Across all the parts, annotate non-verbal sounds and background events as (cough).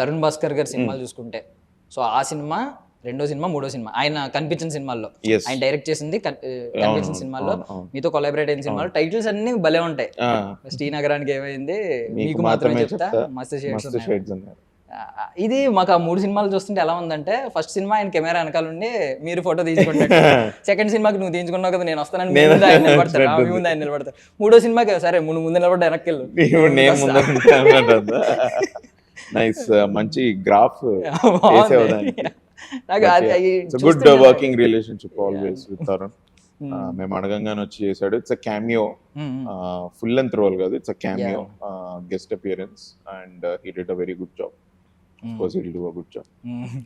తరుణ్ భాస్కర్ గారి సినిమాలు చూసుకుంటే. సో ఆ సినిమా రెండో సినిమా మూడో సినిమా ఆయన కనిపించిన సినిమాల్లో. ఆయన డైరెక్ట్ చేసింది కనిపించిన సినిమాల్లో. మీతో కొలాబరేట్ అయిన సినిమాలు టైటిల్స్ అన్ని భలే ఉంటాయి. శ్రీనగరానికి ఏమైంది? మీకు మాత్రమే చెప్తా మస్తు షేడ్స్ ఇది మాకు ఆ మూడు సినిమాలు చూస్తుంటే ఎలా ఉందంటే ఫస్ట్ సినిమా ఆయన కెమెరా వెనకాల ఉండి మీరు ఫోటో తీసుకుంటారు సెకండ్ సినిమాకి నువ్వు తీసుకున్నావు కదా నేను వస్తానని నేను ముందు ఆయన (laughs) అన్నట్టుంది. ముందు ఆయన నిలబడతారు. మూడో సినిమాకి సరే ముందు ముందు నిలబడ్డ వెనక్కి వెళ్ళు. (laughs) (laughs) నైస్ (laughs) మంచి graph good working relationship always with Tarun మేము అడగంగానే వచ్చి చేశాడు. It's a cameo. Full length role కాదు. It's a cameo guest appearance and he did a very good job course he do a good job.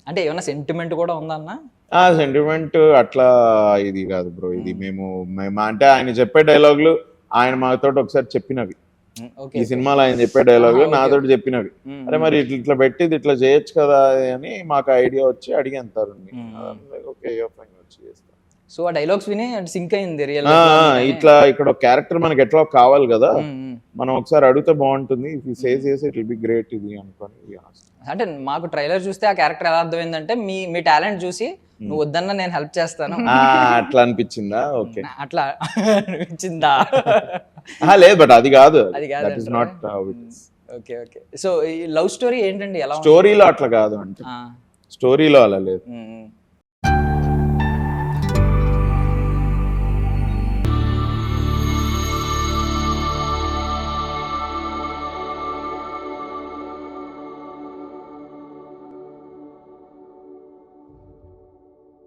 అంటే ఏమైనా sentiment కూడా ఉందా అన్న? ఆ సెంటిమెంట్ అట్లా ఇది కాదు బ్రో ఇది మేము మేము అంటే ఆయన చెప్పే డైలాగులు ఆయన మాతో ఒకసారి చెప్పినవి. ఈ సినిమాలో ఆయన చెప్పే okay. నాతో చెప్పినవి. అరే మరి ఇట్లా ఇట్లా పెట్టి ఇట్లా చేయొచ్చు కదా అని మాకు ఐడియా వచ్చి. ఓకే వచ్చి చేస్తాను సో ఆ డైలాగ్స్ విని సింక్ అయింది రియల్ ఇట్లా ఇక్కడ ఒక క్యారెక్టర్ మనకి ఎట్లా కావాలి కదా మనం ఒకసారి అడిగితే బాగుంటుంది సేస్ చేసి ఇట్ బి గ్రేట్ ఇది అనుకొని. అంటే మాకు ట్రైలర్ చూస్తే ఆ క్యారెక్టర్ ఎలా అర్థమైందంటే మీ మీ టాలెంట్ చూసి నువ్వు వద్దన్నా నేను హెల్ప్ చేస్తాను. అట్లా అనిపించిందా? ఓకే. అట్లా అనిపించిందా? (laughs) లేదు బట్ అది కాదు అది that is? Not okay okay so ఈ లవ్ స్టోరీ ఏంటండి ఎలా? స్టోరీలో అట్లా కాదు అంటే స్టోరీలో అలా లేదు ఉమ్.